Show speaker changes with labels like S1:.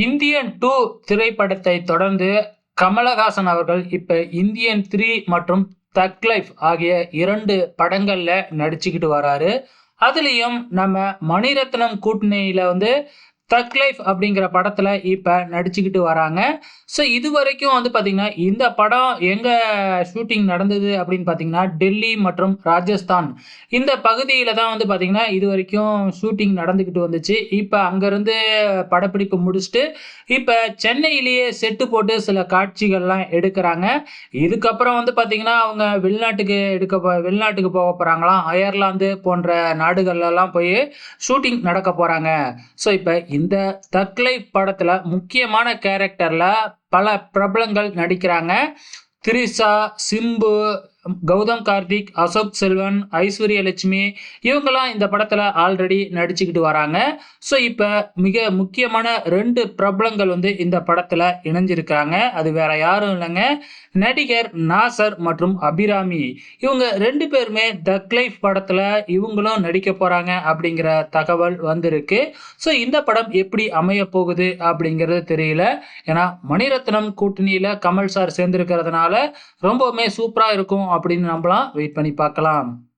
S1: Indian two திரைப்படத்தை தொடர்ந்து கமலஹாசன் அவர்கள் இப்ப இந்தியன் த்ரீ மற்றும் தக் லைஃப் ஆகிய இரண்டு படங்கள்ல நடிச்சுக்கிட்டு வராரு. அதுலேயும் நம்ம மணிரத்னம் கூட்டணியில வந்து தக் லைஃப் அப்படிங்கிற படத்தில் இப்போ நடிச்சுக்கிட்டு வராங்க. ஸோ இது வரைக்கும் வந்து பார்த்திங்கன்னா இந்த படம் எங்கே ஷூட்டிங் நடந்தது அப்படின்னு பார்த்திங்கன்னா டெல்லி மற்றும் ராஜஸ்தான். இந்த பகுதியில் தான் வந்து பார்த்திங்கன்னா இது வரைக்கும் ஷூட்டிங் நடந்துக்கிட்டு வந்துச்சு. இப்போ அங்கேருந்து படப்பிடிப்பு முடிச்சுட்டு இப்போ சென்னையிலேயே செட்டு போட்டு சில காட்சிகள்லாம் எடுக்கிறாங்க. இதுக்கப்புறம் வந்து பார்த்திங்கன்னா அவங்க வெளிநாட்டுக்கு எடுக்க வெளிநாட்டுக்கு போக போகிறாங்களாம் அயர்லாந்து போன்ற நாடுகள்லாம் போய் ஷூட்டிங் நடக்க போகிறாங்க ஸோ இப்போ இந்த தக்லை படத்தில் முக்கியமான கேரக்டரில் பல பிரபலங்கள் நடிக்கிறாங்க. திரிஷா சிம்பு கௌதம் கார்த்திக் அசோக் செல்வன் ஐஸ்வர்ய லட்சுமி இவங்கெல்லாம் இந்த படத்தில் ஆல்ரெடி நடிச்சுக்கிட்டு வராங்க. ஸோ இப்போ மிக முக்கியமான ரெண்டு பிரபலங்கள் வந்து இந்த படத்தில் இணைஞ்சிருக்காங்க. அது வேற யாரும் இல்லைங்க. நடிகர் நாசர் மற்றும் அபிராமி. இவங்க ரெண்டு பேருமே த கிளைஃப் படத்தில் இவங்களும் நடிக்க போகிறாங்க அப்படிங்கிற தகவல் வந்திருக்கு. ஸோ இந்த படம் எப்படி அமைய போகுது அப்படிங்கிறது தெரியல. ஏன்னா மணிரத்னம் கூட்டணியில் கமல் சார் சேர்ந்திருக்கிறதுனால ரொம்பவுமே சூப்பராக இருக்கும் அப்படின்னு நம்மளாம் வெயிட் பண்ணி பார்க்கலாம்.